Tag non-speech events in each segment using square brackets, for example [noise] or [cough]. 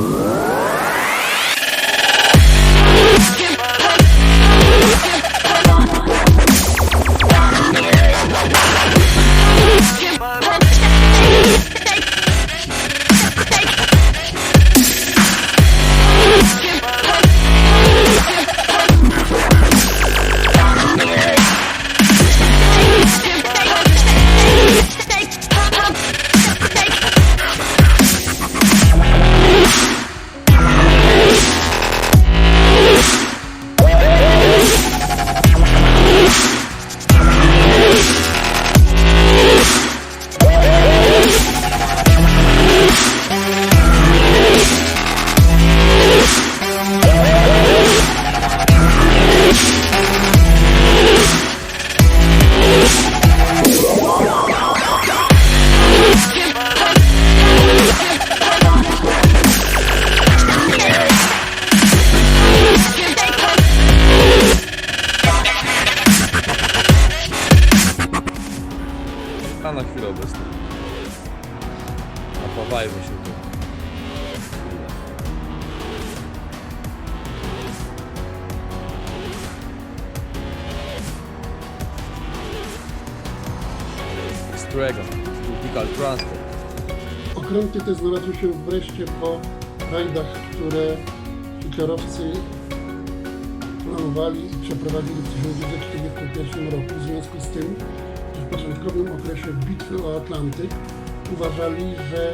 Whoa. Hitlerowcy planowali i przeprowadzili w 1941 roku. W związku z tym, w początkowym okresie bitwy o Atlantyk uważali, że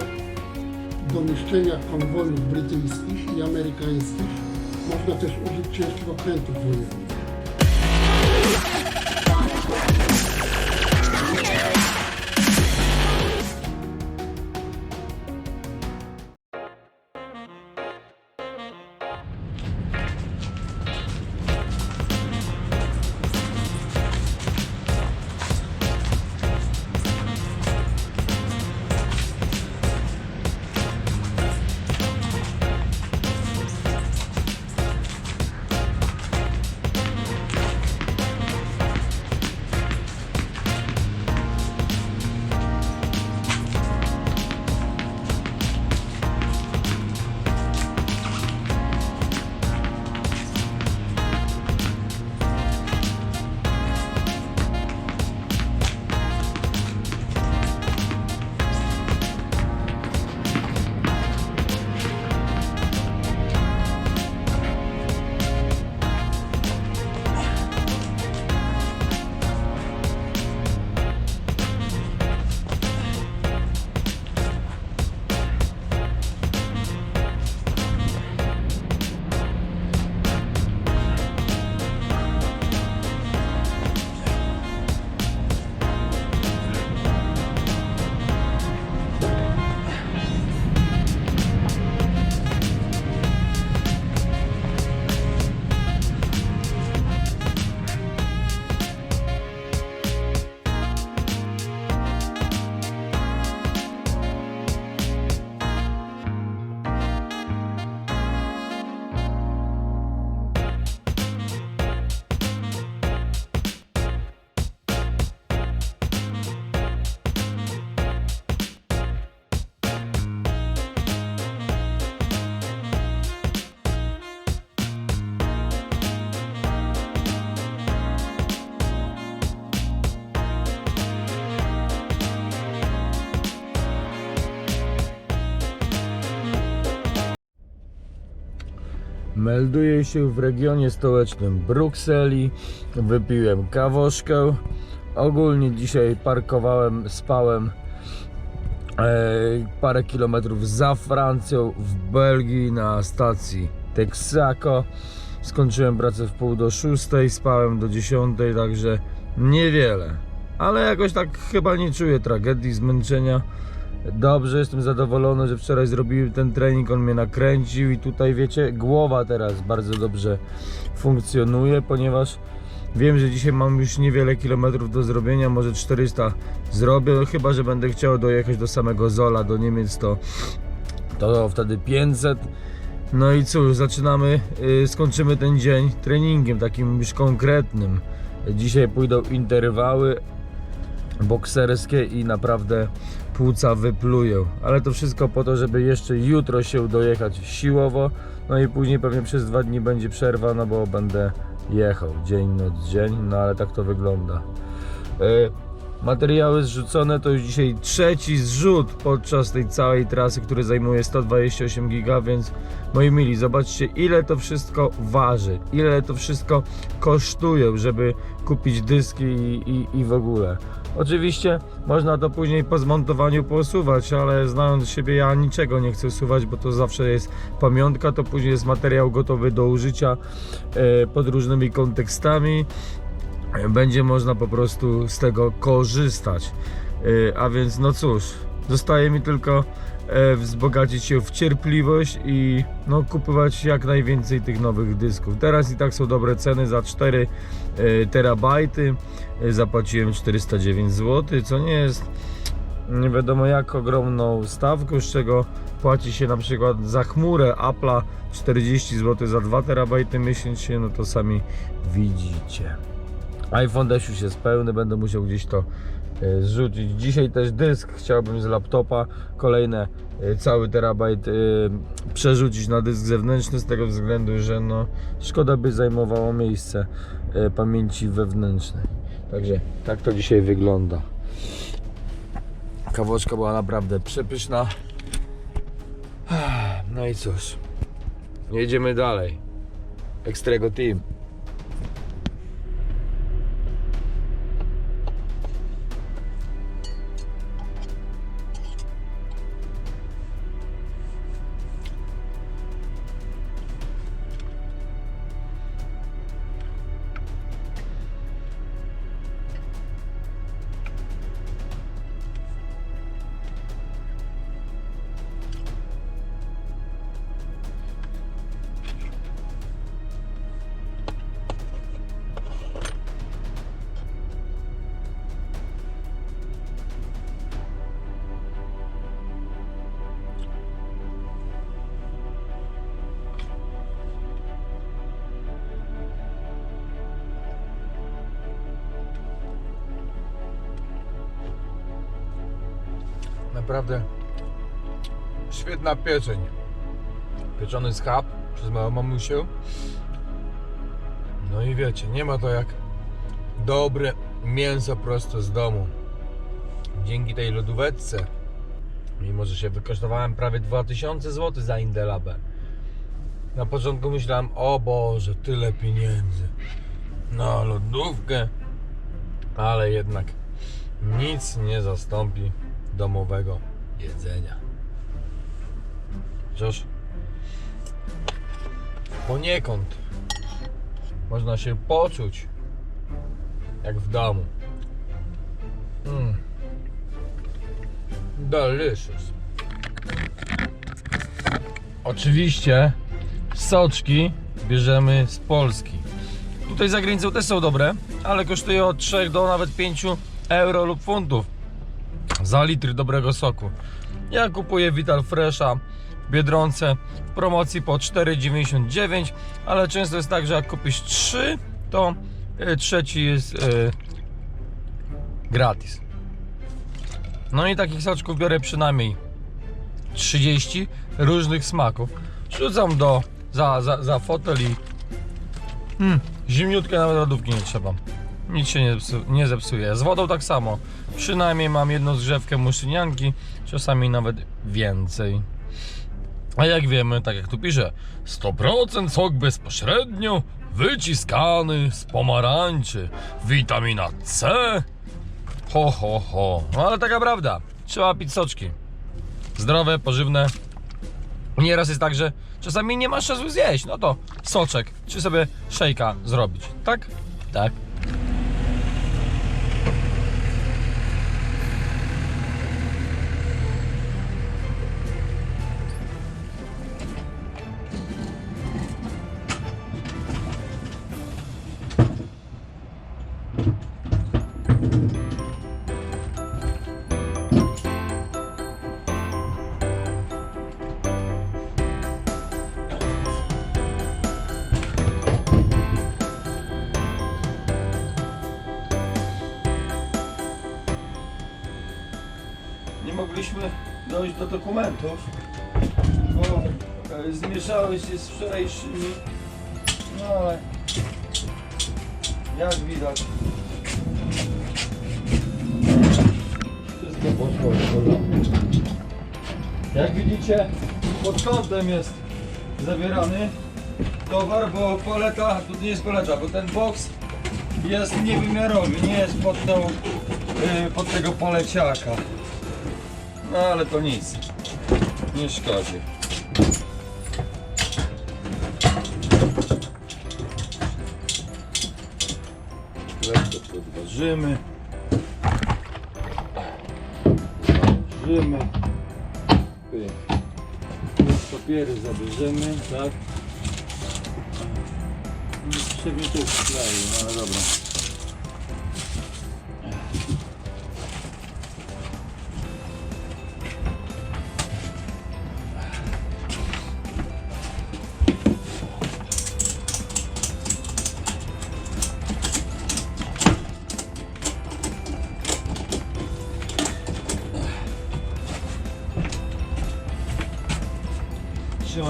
do niszczenia konwojów brytyjskich i amerykańskich można też użyć ciężkich okrętów wojennych. Melduję się w regionie stołecznym Brukseli. Wypiłem kawoszkę. Ogólnie dzisiaj parkowałem, spałem e, parę kilometrów za Francją w Belgii na stacji Texaco. Skończyłem pracę w pół do szóstej, spałem do dziesiątej, także niewiele. Ale jakoś tak chyba nie czuję tragedii, zmęczenia. Dobrze, jestem zadowolony, że wczoraj zrobiłem ten trening, on mnie nakręcił i tutaj wiecie, głowa teraz bardzo dobrze funkcjonuje, ponieważ wiem, że dzisiaj mam już niewiele kilometrów do zrobienia, może 400 zrobię, no chyba, że będę chciał dojechać do samego Zola, do Niemiec, to, to wtedy 500. No i cóż, zaczynamy, yy, skończymy ten dzień treningiem takim już konkretnym. Dzisiaj pójdą interwały, bokserskie i naprawdę płuca wyplują. Ale to wszystko po to, żeby jeszcze jutro się dojechać siłowo. No i później pewnie przez dwa dni będzie przerwa, no bo będę jechał dzień, noc, dzień. No ale tak to wygląda. E, Materiały zrzucone to już dzisiaj trzeci zrzut podczas tej całej trasy, który zajmuje 128 giga, więc moi mili, zobaczcie ile to wszystko waży, ile to wszystko kosztuje, żeby kupić dyski i, i, i w ogóle. Oczywiście można to później po zmontowaniu posuwać, ale znając siebie ja niczego nie chcę usuwać, bo to zawsze jest pamiątka, to później jest materiał gotowy do użycia e, pod różnymi kontekstami będzie można po prostu z tego korzystać. Yy, A więc no cóż, zostaje mi tylko e, wzbogacić się w cierpliwość i no, kupować jak najwięcej tych nowych dysków. Teraz i tak są dobre ceny za 4 e, terabajty. E, Zapłaciłem 409 zł, co nie jest nie wiadomo jak ogromną stawką, z czego płaci się na przykład za chmurę Apple'a 40 zł za 2 terabajty miesięcznie, no to sami widzicie iPhone też już jest pełny, będę musiał gdzieś to e, zrzucić. Dzisiaj też dysk chciałbym z laptopa, kolejne e, cały terabajt e, przerzucić na dysk zewnętrzny z tego względu, że no szkoda by zajmowało miejsce e, pamięci wewnętrznej. Także tak to dzisiaj wygląda. Kawoczka była naprawdę przepyszna. No i cóż, jedziemy dalej. Ekstrego Team. Naprawdę świetna pieczeń. Pieczony schab przez małą mamusię. No i wiecie, nie ma to jak dobre mięso prosto z domu. Dzięki tej lodóweczce, mimo że się wykosztowałem prawie 2000 zł za Indelabę. Na początku myślałem, o Boże, tyle pieniędzy na lodówkę, ale jednak nic nie zastąpi domowego jedzenia. Chociaż poniekąd można się poczuć jak w domu. Mm. Delicious. Oczywiście soczki bierzemy z Polski. Tutaj za granicą też są dobre, ale kosztują od 3 do nawet 5 euro lub funtów za litr dobrego soku. Ja kupuję Vital Fresha w Biedronce w promocji po 4,99, ale często jest tak, że jak kupisz 3, to y, trzeci jest y, gratis. No i takich soczków biorę przynajmniej 30 różnych smaków. Rzucam do za, za, za fotel i hmm, zimniutkie nawet lodówki nie trzeba. Nic się nie, zepsu, nie zepsuje. Z wodą tak samo. Przynajmniej mam jedną zgrzewkę muszynianki, czasami nawet więcej. A jak wiemy, tak jak tu pisze, 100% sok bezpośrednio wyciskany z pomarańczy, witamina C. Ho, ho, ho. No ale taka prawda. Trzeba pić soczki. Zdrowe, pożywne. Nieraz jest tak, że czasami nie masz czasu zjeść. No to soczek, czy sobie szejka zrobić. Tak? Tak. Do dokumentów, bo e, zmieszały się z wczorajszymi, no ale jak widać wszystko poszło w porządku. Jak widzicie pod kątem jest zawierany towar, bo paleta, to nie jest paleta, bo ten boks jest niewymiarowy, nie jest pod, tą, yy, pod tego poleciaka. No ale to nic, nie szkodzi. Lekko podważymy. Pyk. Papiery zabierzemy, tak? Pewnie tu wkleję, no ale dobra.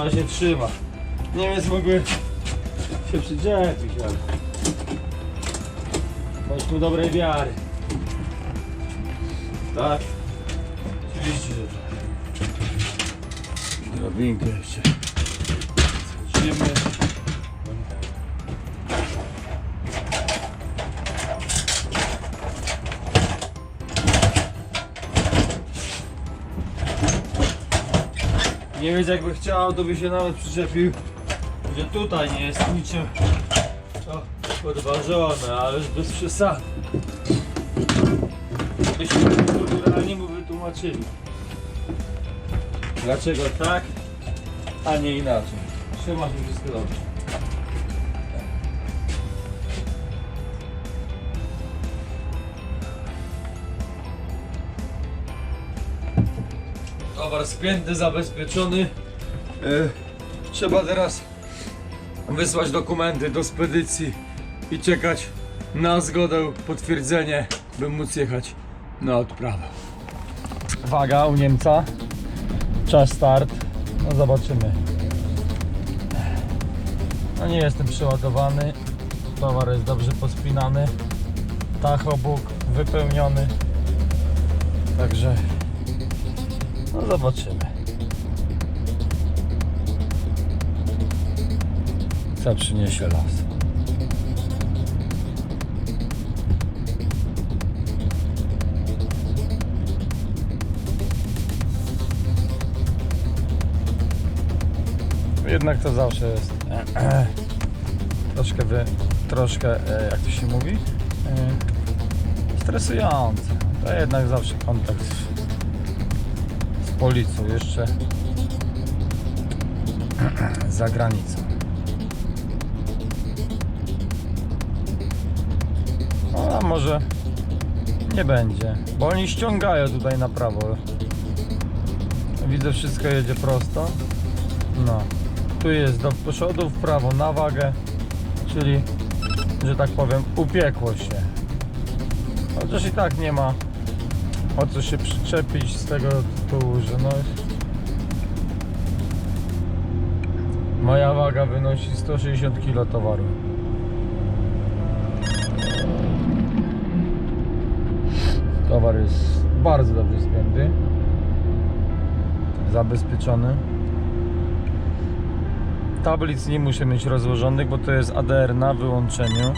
Trzyma się, trzyma. Niemiec mógłby się przyczepić, ale... Bądź tu dobrej wiary. Tak? Oczywiście, że tak. Drabinkę jeszcze. Zjedziemy. Nie wiem jakby chciał, to by się nawet przyczepił, że tutaj nie jest niczym to podważone, ale już bez przesady. Byśmy kulturalnie mu wytłumaczyli. Dlaczego tak, a nie inaczej. Trzymasz mi wszystko dobrze. Towar spięty, zabezpieczony. E, trzeba teraz wysłać dokumenty do spedycji i czekać na zgodę, potwierdzenie, by móc jechać na odprawę. Waga u Niemca. Czas start. No zobaczymy. No nie jestem przeładowany. Towar jest dobrze pospinany. Tachobóg wypełniony. Także no zobaczymy. Co przyniesie las. Jednak to zawsze jest [clears throat] troszkę wy, troszkę, e, jak to się mówi, E, stresujące. To jednak zawsze kontakt policją, jeszcze [clears throat] za granicą. No, a może nie będzie, bo oni ściągają tutaj na prawo. Widzę, wszystko jedzie prosto. No, tu jest do przodu, w prawo na wagę, czyli, że tak powiem, upiekło się. Chociaż i tak nie ma o co się przyczepić z tego tytułu, że no moja waga wynosi 160 kg towaru. Towar jest bardzo dobrze spięty, zabezpieczony. Tablic nie muszę mieć rozłożonych, bo to jest ADR na wyłączeniu.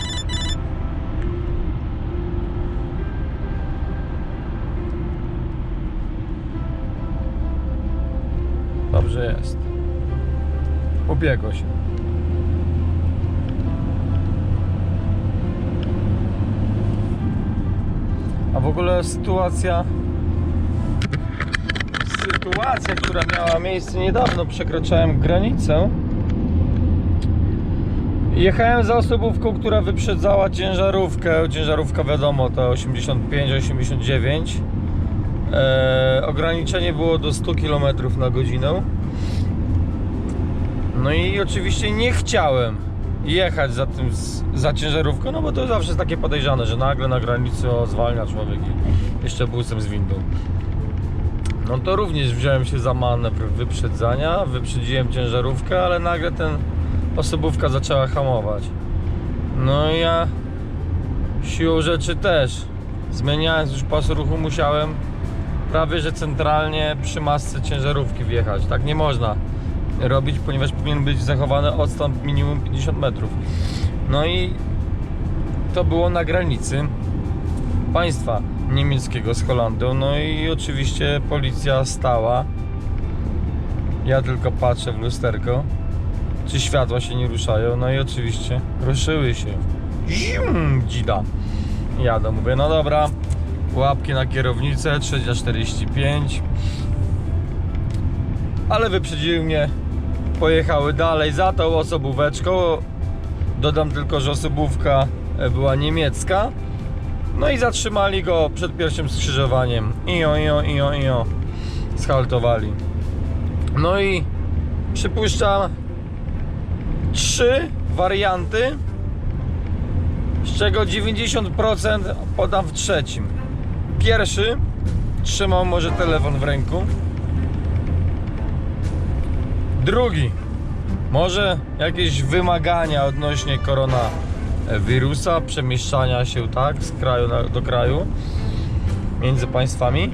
Dobrze jest. Ubiegło się. A w ogóle sytuacja sytuacja, która miała miejsce niedawno, przekraczałem granicę. Jechałem za osobówką, która wyprzedzała ciężarówkę. Ciężarówka wiadomo to 85-89. Eee, ograniczenie było do 100 km na godzinę. No i oczywiście nie chciałem jechać za tym za ciężarówką, no bo to zawsze jest takie podejrzane, że nagle na granicy o, zwalnia człowiek i jeszcze busem z windą. no to również wziąłem się za manewr wyprzedzania, wyprzedziłem ciężarówkę, ale nagle ten osobówka zaczęła hamować. No i ja siłą rzeczy też, zmieniając już pas ruchu, musiałem prawie że centralnie przy masce ciężarówki wjechać. Tak nie można robić, ponieważ powinien być zachowany odstęp minimum 50 metrów. No i to było na granicy państwa niemieckiego z Holandią. No i oczywiście policja stała. Ja tylko patrzę w lusterko, czy światła się nie ruszają. No i oczywiście ruszyły się. Zim, dzida. Jadę, mówię, no dobra, łapki na kierownicę, 3.45. Ale wyprzedziły mnie, pojechały dalej za tą osobóweczką. Dodam tylko, że osobówka e, była niemiecka. No i zatrzymali go przed pierwszym skrzyżowaniem. Io, io, io, io. Schaltowali. No i przypuszczam trzy warianty, z czego 90% podam w trzecim. Pierwszy trzymał może telefon w ręku. Drugi może jakieś wymagania odnośnie koronawirusa, przemieszczania się tak z kraju do kraju między państwami.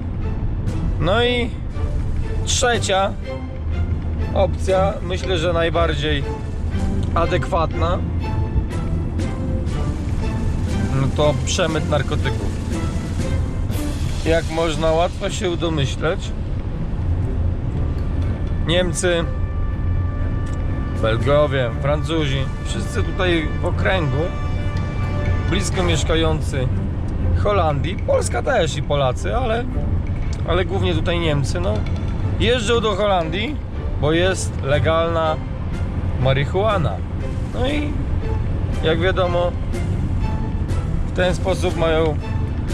No i trzecia opcja, myślę, że najbardziej adekwatna, no to przemyt narkotyków. Jak można łatwo się domyśleć, Niemcy, Belgowie, Francuzi, wszyscy tutaj w okręgu, blisko mieszkający Holandii, Polska też i Polacy, ale, ale głównie tutaj Niemcy, no, jeżdżą do Holandii, bo jest legalna marihuana. No i jak wiadomo, w ten sposób mają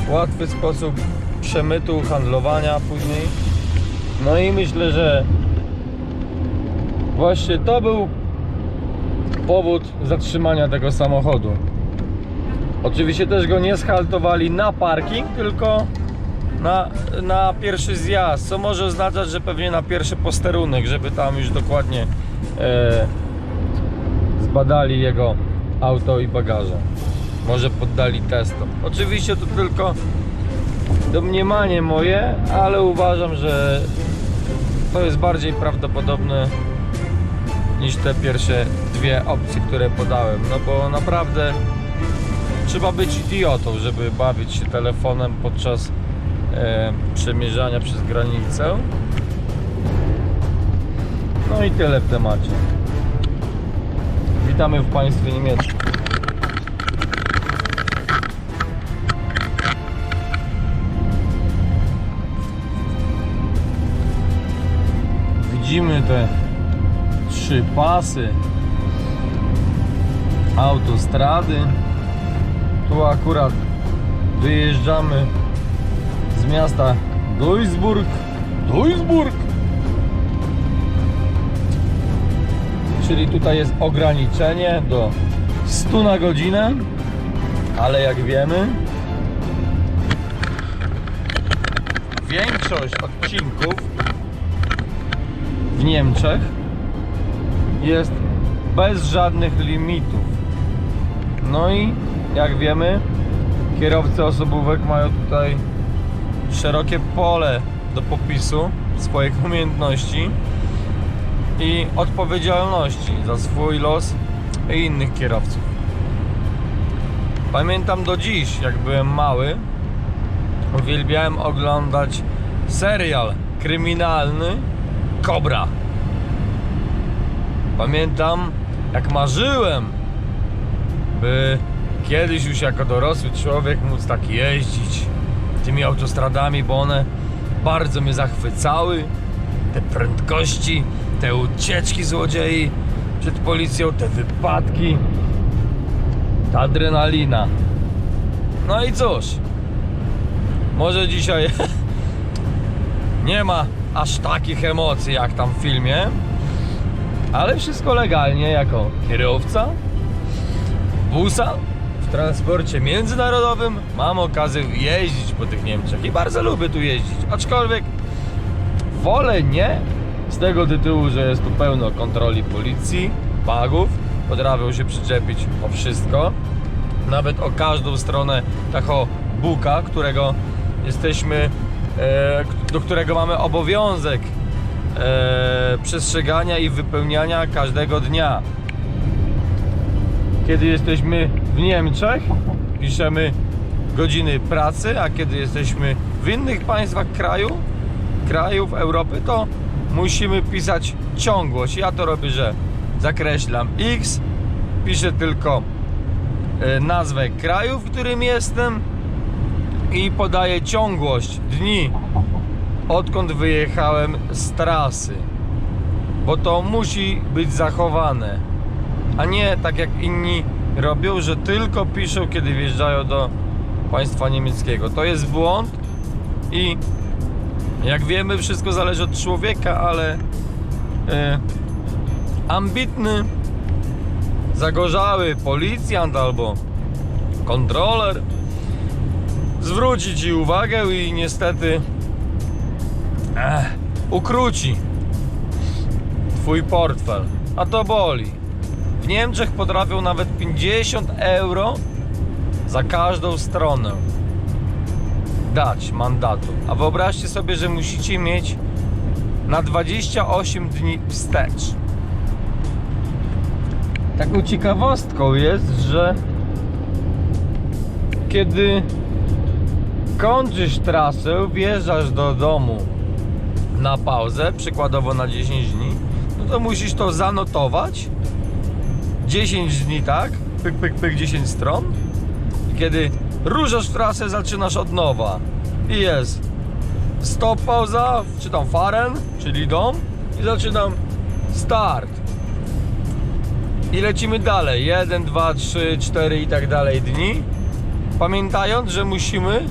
łatwy sposób przemytu, handlowania później. No i myślę, że właśnie to był powód zatrzymania tego samochodu. Oczywiście też go nie schaltowali na parking, tylko na, na pierwszy zjazd, co może oznaczać, że pewnie na pierwszy posterunek, żeby tam już dokładnie e, zbadali jego auto i bagaże. Może poddali testom. Oczywiście to tylko domniemanie moje, ale uważam, że to jest bardziej prawdopodobne niż te pierwsze dwie opcje, które podałem. No bo naprawdę trzeba być idiotą, żeby bawić się telefonem podczas e, przemierzania przez granicę. No i tyle w temacie. Witamy w państwie niemieckim. Widzimy te trzy pasy autostrady. Tu akurat wyjeżdżamy z miasta Duisburg. Duisburg! Czyli tutaj jest ograniczenie do 100 na godzinę, ale jak wiemy, większość odcinków Niemczech jest bez żadnych limitów. No i jak wiemy, kierowcy osobówek mają tutaj szerokie pole do popisu swoich umiejętności i odpowiedzialności za swój los i innych kierowców. Pamiętam do dziś, jak byłem mały, uwielbiałem oglądać serial kryminalny Kobra. Pamiętam, jak marzyłem, by kiedyś już jako dorosły człowiek móc tak jeździć tymi autostradami, bo one bardzo mnie zachwycały. Te prędkości, te ucieczki złodziei przed policją, te wypadki, ta adrenalina. No i cóż, może dzisiaj [laughs] nie ma aż takich emocji jak tam w filmie, ale wszystko legalnie jako kierowca busa w transporcie międzynarodowym. Mam okazję jeździć po tych Niemczech i bardzo lubię tu jeździć, aczkolwiek wolę nie z tego tytułu, że jest tu pełno kontroli policji, bagów, potrafią się przyczepić o wszystko, nawet o każdą stronę tacho buka, którego jesteśmy, e, do którego mamy obowiązek e, przestrzegania i wypełniania każdego dnia. Kiedy jesteśmy w Niemczech, piszemy godziny pracy, a kiedy jesteśmy w innych państwach kraju, krajów Europy, to musimy pisać ciągłość. Ja to robię, że zakreślam X, piszę tylko e, nazwę kraju, w którym jestem i podaję ciągłość dni, odkąd wyjechałem z trasy. Bo to musi być zachowane, a nie tak jak inni robią, że tylko piszą, kiedy wjeżdżają do państwa niemieckiego. To jest błąd i jak wiemy, wszystko zależy od człowieka, ale e, ambitny, zagorzały policjant albo kontroler zwróci ci uwagę i niestety eh, ukróci twój portfel, a to boli. W Niemczech potrafią nawet 50 euro za każdą stronę dać mandatu. A wyobraźcie sobie, że musicie mieć na 28 dni wstecz. Taką ciekawostką jest, że kiedy kończysz trasę, wjeżdżasz do domu na pauzę, przykładowo na 10 dni, no to musisz to zanotować. 10 dni, tak? Pyk, pyk, pyk, 10 stron. I kiedy ruszasz w trasę, zaczynasz od nowa. I jest stop, pauza, czy tam faren, czyli dom. I zaczynam start. I lecimy dalej. 1, 2, 3, 4 i tak dalej dni. Pamiętając, że musimy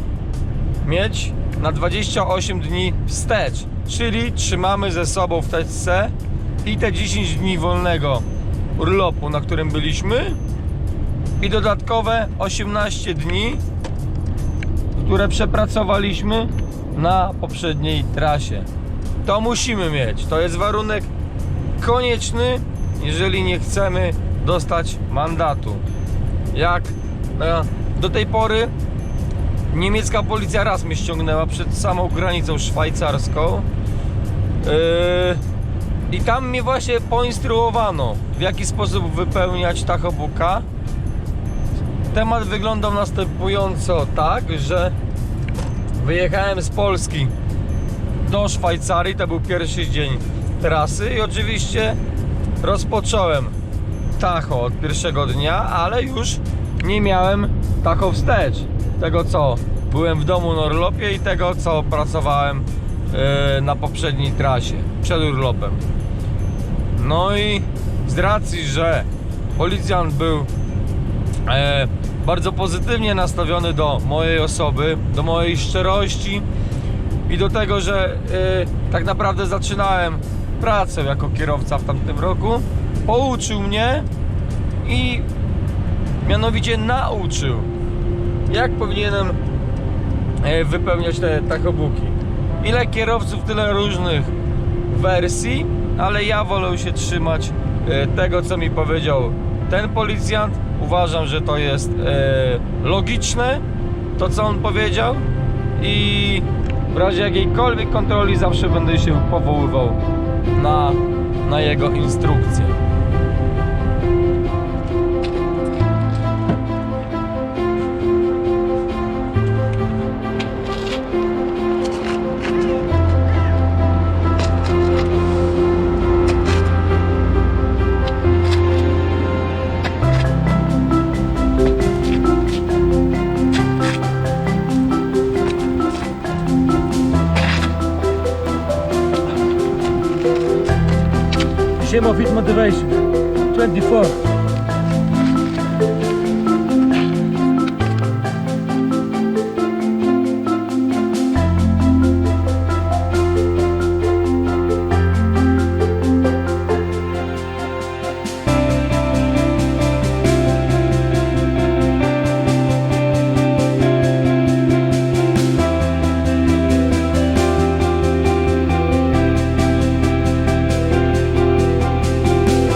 mieć na 28 dni wstecz. Czyli trzymamy ze sobą w teczce i te 10 dni wolnego urlopu, na którym byliśmy i dodatkowe 18 dni, które przepracowaliśmy na poprzedniej trasie. To musimy mieć. To jest warunek konieczny, jeżeli nie chcemy dostać mandatu. Jak e, do tej pory niemiecka policja raz mnie ściągnęła przed samą granicą szwajcarską. Yy, I tam mnie właśnie poinstruowano, w jaki sposób wypełniać tachobuka. Temat wyglądał następująco tak, że wyjechałem z Polski do Szwajcarii, to był pierwszy dzień trasy i oczywiście rozpocząłem tacho od pierwszego dnia, ale już nie miałem tacho wstecz. Tego co byłem w domu na urlopie i tego co pracowałem yy, na poprzedniej trasie przed urlopem. No i z racji, że policjant był e, bardzo pozytywnie nastawiony do mojej osoby, do mojej szczerości i do tego, że e, tak naprawdę zaczynałem pracę jako kierowca w tamtym roku, pouczył mnie i mianowicie nauczył, jak powinienem e, wypełniać te tachobuki. Ile kierowców, tyle różnych wersji, ale ja wolę się trzymać e, tego, co mi powiedział ten policjant. Uważam, że to jest e, logiczne, to co on powiedział i w razie jakiejkolwiek kontroli zawsze będę się powoływał na, na jego instrukcje. Covid Motivation 24.